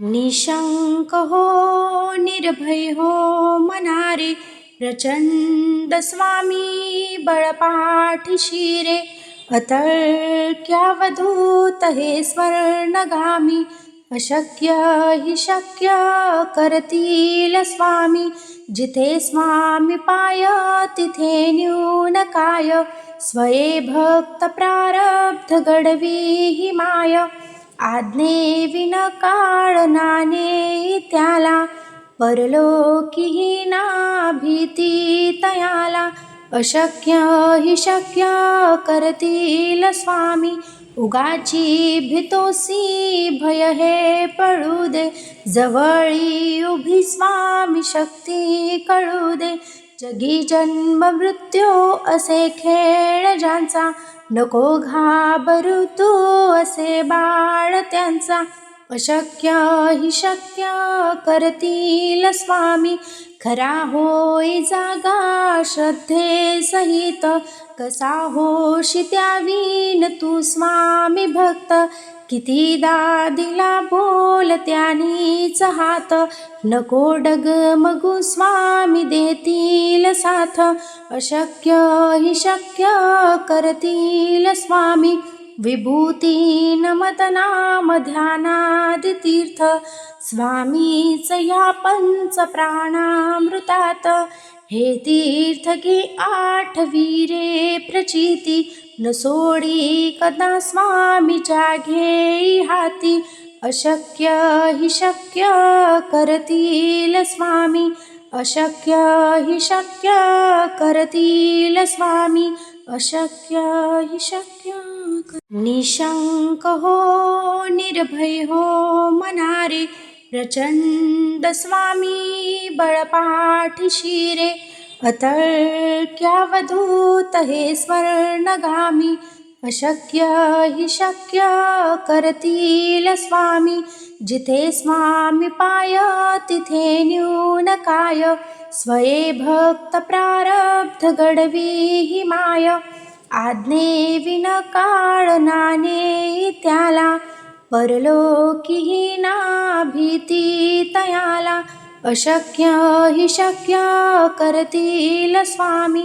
निशंक हो निर्भय हो मनारे प्रचंड स्वामी बळपाठी शिरे अतळक्यावधूत हे स्वर्णगामी अशक्य हि शक्य करतील स्वामी जिथे स्वामी पाय तिथे न्यून काय स्वये भक्त प्रारब्ध गडवी हि माय आज्ञे विन काळ नाने त्याला परलोकी ना भीती तयाला. अशक्य हि शक्य करतील स्वामी उगाची भीतोसी भय हे पळू दे. जवळी उभी स्वामी शक्ती कळू दे. जगी जन्म मृत्यू असे खेळ ज्यांचा नको घाबरू तू असे बाळ त्यांचा. अशक्य ही शक्य करतील स्वामी. खरा होय जागा श्रद्धे सहित कसा होशी त्यावीन तू स्वामी भक्त. कितीदा दिला बोल त्यानीच हात. नको डगमगू स्वामी साथ अशक्य हि शक्य करतील स्वामी. विभूती नमत नाम ध्यानादि तीर्थ स्वामीच या पंच प्राणामृतात. हे तीर्थ घे आठ वीरे प्रचिती न सोडी कदा स्वामीच्या घे हाती. अशक्य हि शक्य करतील स्वामी. अशक्या हि शक्या करतीलस्वामी अशक्या हि शक्या निशङ्क हो निर्भयहो मनारे। प्रचण्डस्वामी अतर्क्यावधूत हे स्वर्णगामि। अशक्य हि शक्य करतील स्वामी. जिथे स्वामी पाय तिथे न्यून काय. स्वये भक्त प्रारब्ध घडवी हि माय. आज्ञे विन काळ नाने त्याला. परलोकीही ना भीती तयाला. अशक्य हि शक्य करतील स्वामी.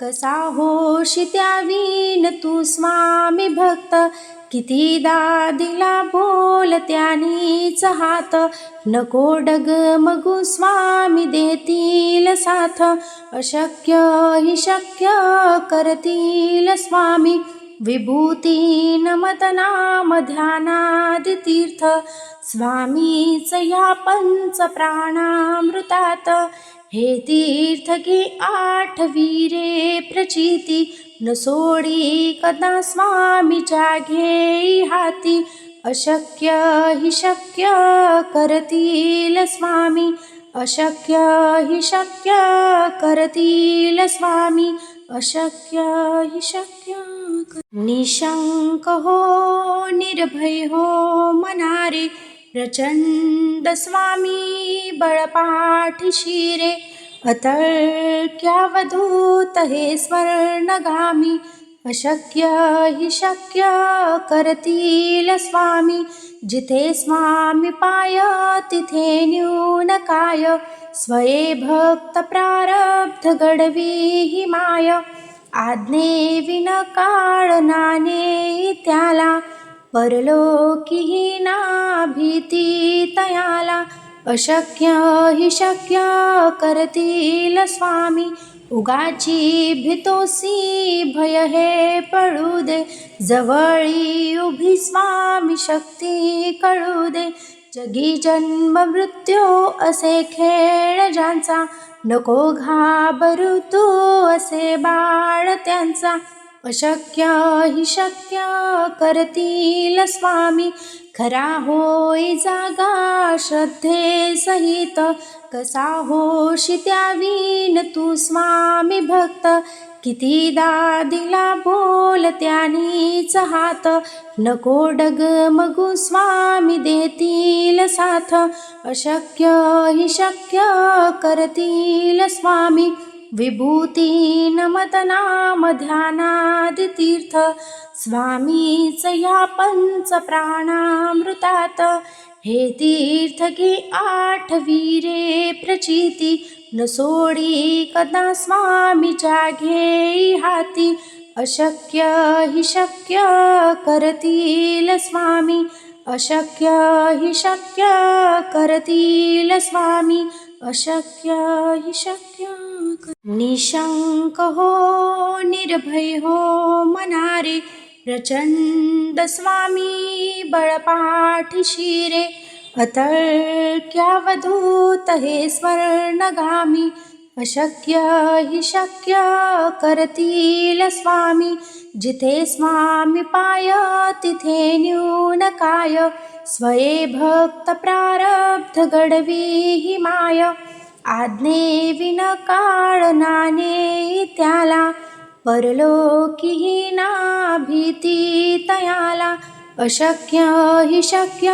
कसा होशी त्यावीन तू स्वामी भक्त? कितीदा दिला बोल त्यानीच हात. नको डगमगू स्वामी देतील साथ. अशक्य हि शक्य करतील स्वामी. विभूती नमत नाम ध्यानादि तीर्थ स्वामीच या पंच प्राणामृतात. हे तीर्थ की आठ वीरे प्रचिती न सोडी कदा स्वामीच्या घे हाती. अशक्य हि शक्य करतील स्वामी अशक्य हि शक्य करतील स्वामी अशक्य हि शक्य निशंक हो निर्भय हो मनारे प्रचंड स्वामी बळपाठी शिरे अतळक्यावधूत हे स्वर्णगामी अशक्य हि शक्य करतील स्वामी. जिथे स्वामी पाय तिथे न्यून काय स्वये भक्त प्रारब्ध गडवी हि माय. आज्ञे विन काळ नाने त्याला परलोकीही ना भीती तयाला. अशक्य हि शक्य करतील स्वामी. उगाची भितोसी भय हे पळू दे. जवळी उभी स्वामी शक्ती कळू दे. जगी जन्म मृत्यू असे खेळ ज्यांचा. नको घाबरू तू असे बाळ त्यांचा. अशक्य हि शक्य करतील स्वामी. खरा होय जागा श्रद्धे सहित. कसा होशी त्यावीन तू स्वामी भक्त. कितीदा दिला बोल त्यानीच हात. नको डगमगू स्वामी देतील साथ. अशक्य हि शक्य करतील स्वामी. विभूती नमत नाम स्वामीच या पंच प्राणामृतात. हे तीर्थ घे वीरे प्रचिती न सोडी कदा स्वामी जागे हाती. अशक्य हि शक्य करतील स्वामी अशक्य हि शक्य करतील स्वामी अशक्य हि शक्य निशंक हो निर्भय हो मनारे प्रचंड स्वामी बळपाठी शिरे अतर्क्यावधूत हे स्वर्णगामी अशक्य हि शक्य करतील स्वामी जिथे स्वामी पाय तिथे न्यून काय स्वये भक्त प्रारब्ध गडवी हि माय आज्ञे विन काळ नाने त्याला परलोकीही ना भीती तयाला. अशक्य हि शक्य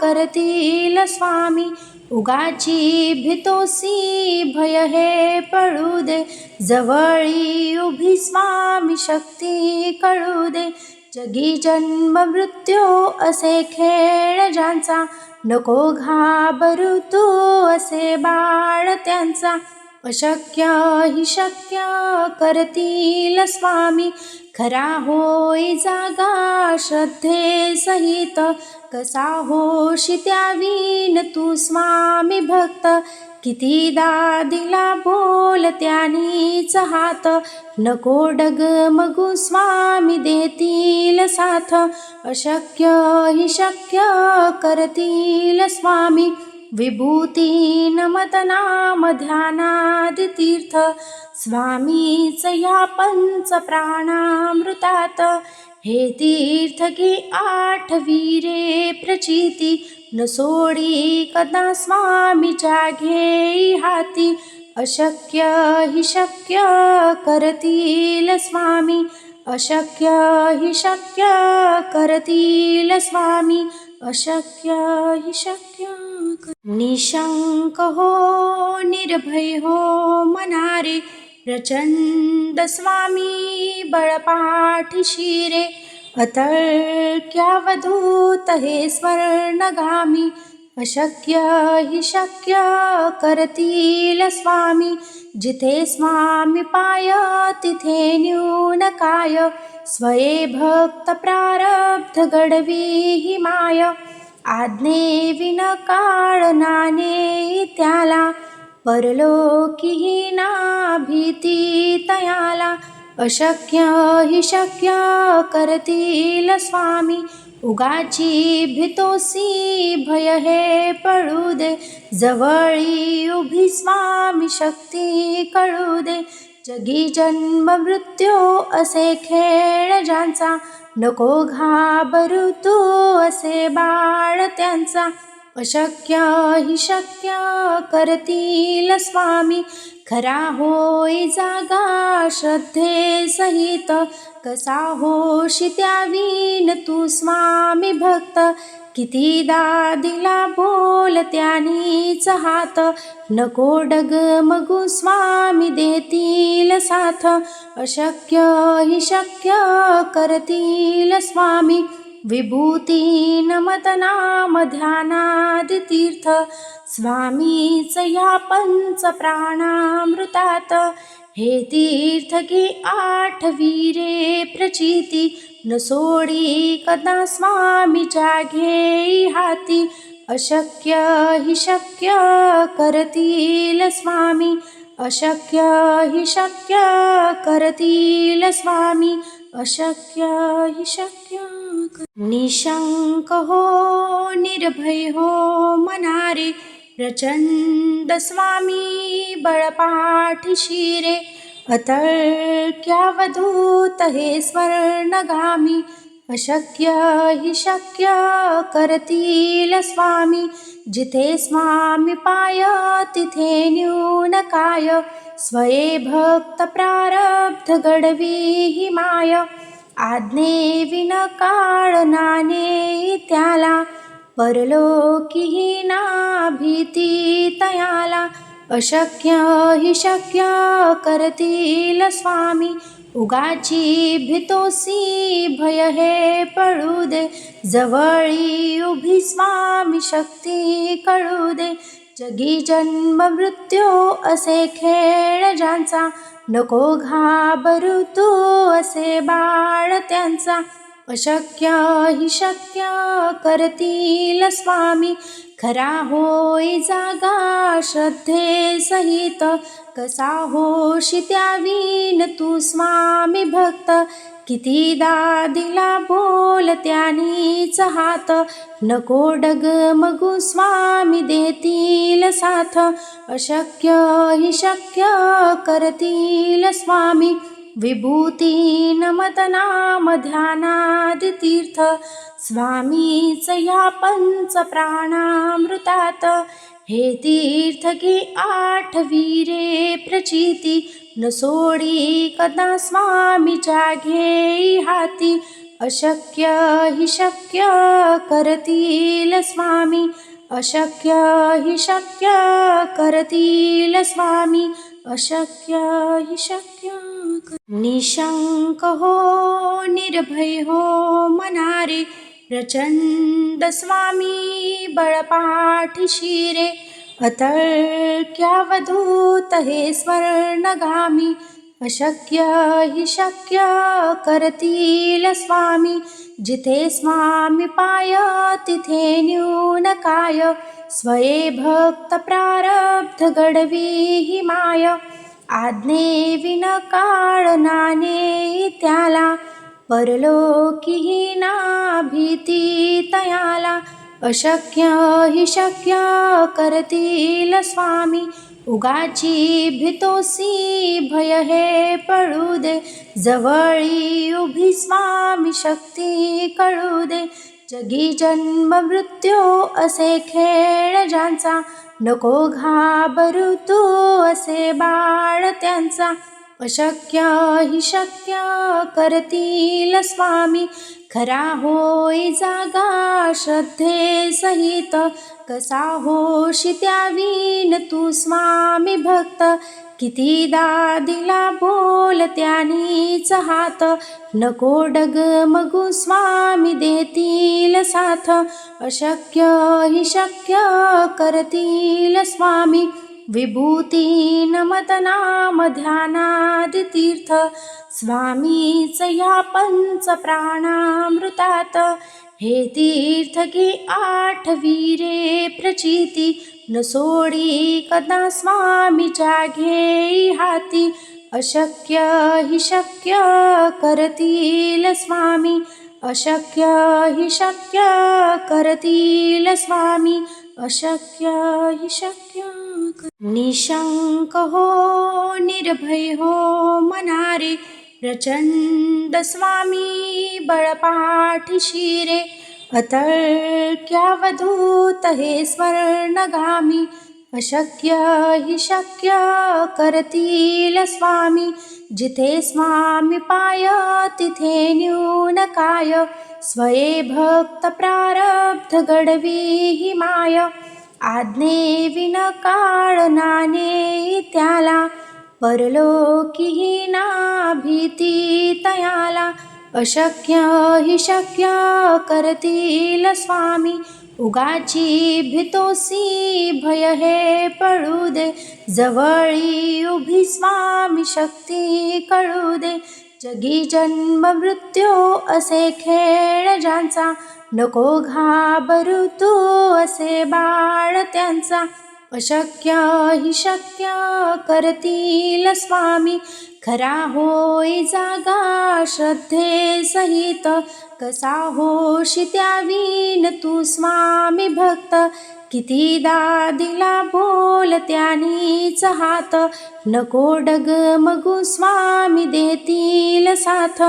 करतील स्वामी उगाची भीतोसी भय हे पळू दे. जवळी उभी स्वामी शक्ती कळू दे. जगी जन्म मृत्यू असे खेळ ज्यांचा. नको घाबरू तू असे बाळ त्यांचा. अशक्य ही शक्य करतील स्वामी. खरा होय जागा श्रद्धे सहित कसा होशी त्या तू स्वामी भक्त. कितीदा दिला बोल त्यानीच हात. नको डगमगू स्वामी देतील साथ. अशक्य हि शक्य करतील स्वामी. विभूती नमत नाम ध्यानादि तीर्थ स्वामीच या पंच प्राणामृतात. हे तीर्थ की आठ वीरे प्रचिती. न सोडी कदा स्वामीच्या घेई हाती. अशक्य हि शक्य करतील स्वामी. अशक्य हि शक्य करतील स्वामी. अशक्य हि शक्य निशंक हो निर्भय हो मनारे. प्रचंड स्वामी बळपाठी शिरे. अतळक्यावधूत हे स्वर्णगामी अशक्य हि शक्य करतील स्वामी. जिथे स्वामी पाय तिथे न्यून काय. स्वये भक्त प्रारब्ध गडवी हि माय. आज्ञे विन काळ नाने त्याला. परलोकीही ना भीती तयाला. अशक्य हि शक्य करतील स्वामी. उगाची भितोसी भय हे पळू दे. जवळी उभी स्वामी शक्ती कळू दे. जगी जन्म मृत्यू असे खेळ ज्यांचा. नको घाबरू तू असे बाळ त्यांचा. अशक्य हि शक्य करतील स्वामी. खरा होय जागा श्रद्धे सहित कसा होशी त्यावीन तू स्वामी भक्त. कितीदा दिला बोल त्यानीच हात. नको डगमगू स्वामी देतील साथ. अशक्य हि शक्य करतील स्वामी. विभूती नमत नाम स्वामीच या पंच प्राणामृतात. हे तीर्थ घे वीरे प्रचिती न सोडी कदा स्वामी जागे हाती. अशक्य हि शक्य करतील स्वामी अशक्य हि शक्य करतील स्वामी अशक्य हि शक्य निशंक हो निर्भय हो मनारे प्रचंड स्वामी बळपाठी शिरे अतळक्या वधूत हे स्वर्णगामी अशक्य हि शक्य करतील स्वामी जिथे स्वामी पाय तिथे न्यून काय स्वये भक्त प्रारब्ध घडवी हि माय आज्ञे विन काळ नाने त्याला परलोकीही ना भीती तयाला. अशक्य हि शक्य करतील स्वामी उगाची भीतोसी भय हे पळू दे. जवळी उभी स्वामी शक्ती कळू दे. जगी जन्म मृत्यू असे खेळ ज्यांचा नको घाबरू तू असे बाळ त्यांचा. अशक्य हि शक्य करतील स्वामी. खरा होय जागा श्रद्धे सहित कसा होशी त्यावीन तू स्वामी भक्त. कितीदा दिला बोल त्यानीच हात. नको डगमगू स्वामी देतील साथ. अशक्य हि शक्य करतील स्वामी. विभूती ध्यानादि तीर्थ स्वामीच या पंच प्राणामृतात. हे तीर्थ घे आठवी रे प्रचिती न सोडी कदा स्वामी जागे हाती. अशक्य हि शक्य करतील स्वामी अशक्य हि शक्य करतील स्वामी अशक्य हि शक्य निशंक हो निर्भय हो मनारे प्रचंड स्वामी बळपाठीशी रे अतळक्या वधूत हे स्वर्णगामी अशक्य हि शक्य करतील स्वामी जिथे स्वामी पाय तिथे न्यून काय स्वये भक्त प्रारब्ध घडवी हि माय आज्ञे विन काळ नाने त्याला परलोकीही ना भीती तयाला. अशक्य हि शक्य करतील स्वामी उगाची भितोसी भय हे पळू दे. जवळी उभी स्वामी शक्ती कळू दे. जगी जन्म मृत्यू असे खेळ ज्यांचा नको घाबरू तू असे बाळ त्यांचा. अशक्य हि शक्य करतील स्वामी. खरा होय जागा श्रद्धे सहित. कसा होशी त्यावीन तू स्वामी भक्त. कितीदा दिला बोल त्यानीच हात. नको डगमगू स्वामी देतील साथ. अशक्य हि शक्य करतील स्वामी. विभूती नमत नाम स्वामीच या पंच प्राणामृतात. हे तीर्थ घे आठ वीरे प्रचिती न सोडी कदा स्वामी जागे हाती. अशक्य हि शक्य करतील स्वामी अशक्य हि शक्य करतील स्वामी अशक्य हि शक्य निशंक हो निर्भय हो मनारे प्रचंड स्वामी बळपाठीशी रे अतळक्या वधूत हे स्वर्णगामी अशक्य हि शक्य करतील स्वामी जिथे स्वामी पाय तिथे न्यून काय स्वये भक्त प्रारब्ध घडवी हि माय आज्ञे विन काळ नाने त्याला परलोकीही ना भीती तयाला. अशक्य ही शक्य करतील स्वामी उगाची भितोसी भय हे पळू दे. जवळी उभी स्वामी शक्ती कळू दे. जगी जन्म मृत्यू असे खेळ ज्यांचा नको घाबरू तू असे बाळ त्यांचा. अशक्य ही शक्य करतील स्वामी. खरा होय जागा श्रद्धे सहित कसा होशी त्यावीन तू स्वामी भक्त? कितीदा दिला बोल त्यानीच हात? नको डग मगू स्वामी देतील साथ.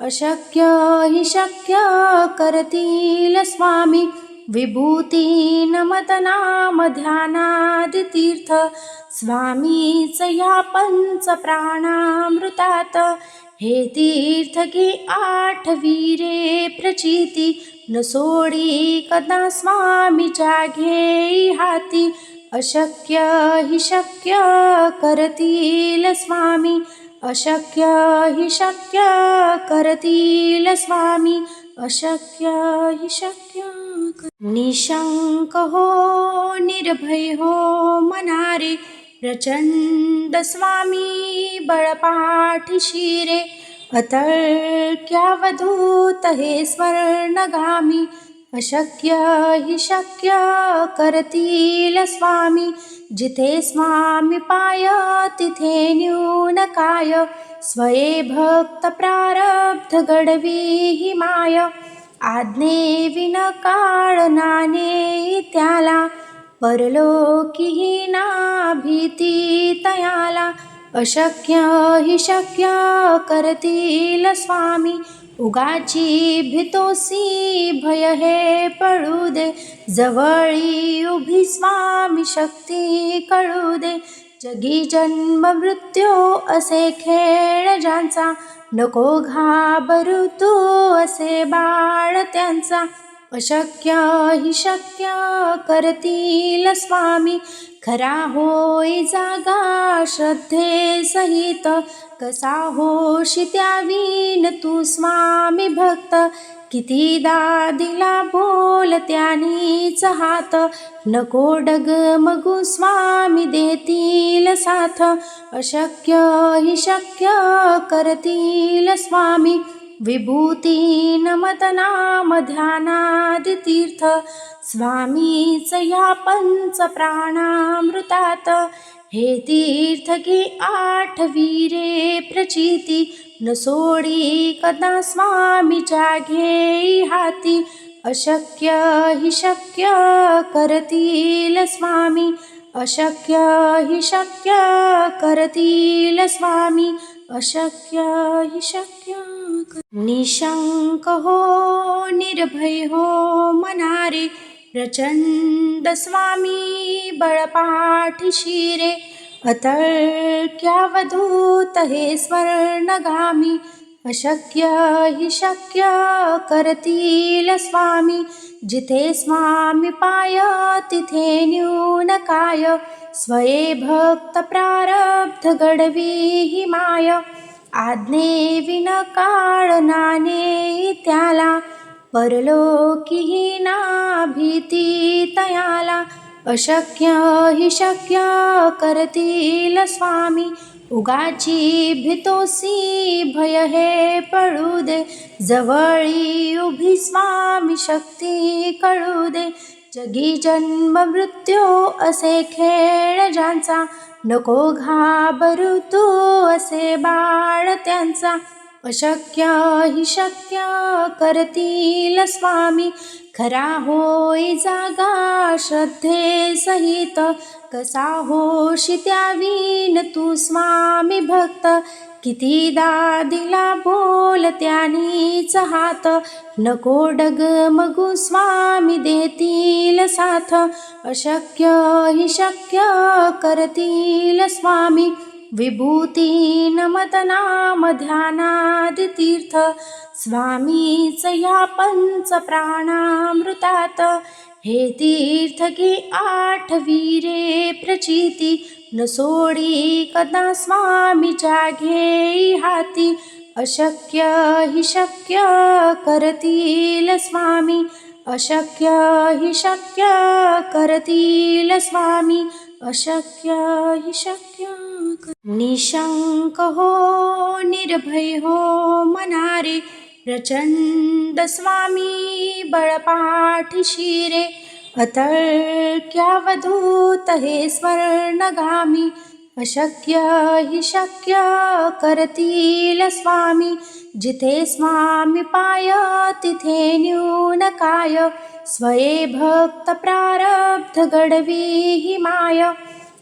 अशक्य हि शक्य करतील स्वामी. विभूती नमत नाम ध्यानादि तीर्थ स्वामीच या पंच प्राणामृतात. हे तीर्थ घे वीरे प्रचिती न सोडी कदा स्वामीच्या घे हाती. अशक्य हि शक्य करतील स्वामी अशक्य हि शक्य करतील स्वामी अशक्य हि शक्य निशंक हो निर्भय हो मनारे प्रचंड स्वामी बळपाठी शिरे अतळक्यावधूत हे स्वर्णगामी अशक्य हि शक्य करतील स्वामी जिथे स्वामी पाय तिथे न्यून काय स्वये भक्त प्रारब्ध गडवी हि माय आज्ञे विन काळ नाने त्याला परलोकीही ना भीती तयाला अशक्य हि शक्य करतील स्वामी. उगाची भीतोसी भय हे पळू दे जवळी उभी स्वामी शक्ती कळू दे. जगी जन्म मृत्यू असे खेळ ज्यांचा नको घाबरू तू असे बाळ त्यांचा. अशक्य हि शक्य करतील स्वामी. खरा होय जागा श्रद्धे सहित कसा होशी त्यावीन तू स्वामी भक्त. कितीदा दिला बोल त्यानीच हात. नको डग मगू स्वामी देतील साथ. अशक्य हि शक्य करतील स्वामी. विभूती नमत नाम स्वामीच या पंच प्राणामृतात हे तीर्थ घे वीरे प्रचिती न सोडी कदा स्वामीच्या घे हाती. अशक्य हि शक्य करतील स्वामी अशक्य हि शक्य करतील स्वामी अशक्य हि शक्य निशंक हो निर्भय हो मनारे प्रचंड स्वामी बळपाठी शिरे अतळक्यावधूत हे स्वर्णगामी अशक्य हि शक्य करतील स्वामी जिथे स्वामी पाय तिथे न्यून काय स्वये भक्त प्रारब्ध घडवी हि माय आज्ञे विन काळ नाने त्याला परलोकीही ना भीती तयाला. अशक्य हि शक्य करतील स्वामी उगाची भीतोसी भय हे पळू दे. जवळी उभी स्वामी शक्ती कळू दे. जगी जन्म मृत्यू असे खेळ ज्यांचा नको घाबरू तू असे बाळ त्यांचा. अशक्य ही शक्य करतील स्वामी. खरा होय जागा श्रद्धे सहित कसा होशी त्यावीन तू स्वामी भक्त. कितीदा दिला बोल त्यानीच हात. नको डग स्वामी देतील साथ. अशक्य हि शक्य करतील स्वामी. विभूती नमत नाम ध्यानादि तीर्थ स्वामीच या पंच प्राणामृतात. हे तीर्थ की आठ वीरे प्रचिती. न सोडी कदा स्वामीच्या घेई हाती. अशक्य हि शक्य करतील स्वामी. अशक्य हि शक्य करतील स्वामी. अशक्य हि शक्य निशंक हो निर्भय हो मनारे. प्रचंड स्वामी बळपाठी शिरे. अतळक्यावधूत हे स्वर्णगामी अशक्य हि शक्य करतील स्वामी. जिथे स्वामी पाय तिथे न्यून काय. स्वये भक्त प्रारब्ध घडवी हि माय.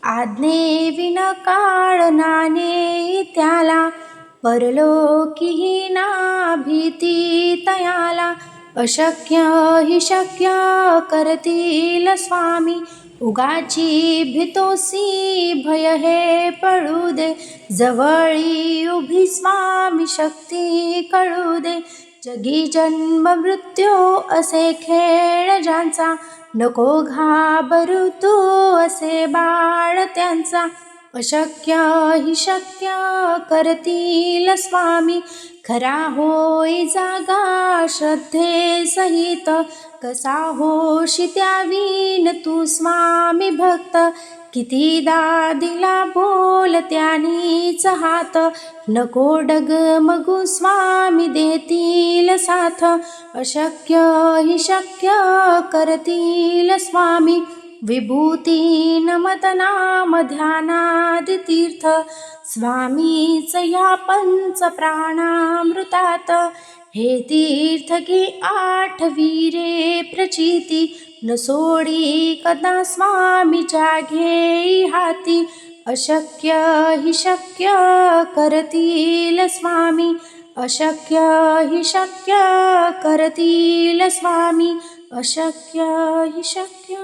आज्ञे विन काळ नाने त्याला परलोकीही ना भीती तयाला. अशक्य हि शक्य करतील स्वामी. उगाची भितोसी भय हे पळू दे. जवळी उभी स्वामी शक्ती कळू दे. जगी जन्म मृत्यू असे खेळ ज्यांचा. नको घाबरू तू असे बाळ त्यांचा. अशक्य हि शक्य करतील स्वामी. खरा होय जागा श्रद्धे सहित कसा होशी त्यावीन तू स्वामी भक्त. कितीदा दिला बोल त्यानीच हात. नको डगमगू स्वामी देतील साथ. अशक्य हि शक्य करतील स्वामी. विभूती नमत ध्यानादि तीर्थ स्वामीच या पंच प्राणामृतात. हे तीर्थ घे आठवी रे प्रचिती न सोडी कदा स्वामी घे हाती. अशक्य हि शक्य करतील स्वामी अशक्य हि शक्य करतील स्वामी अशक्य हि शक्य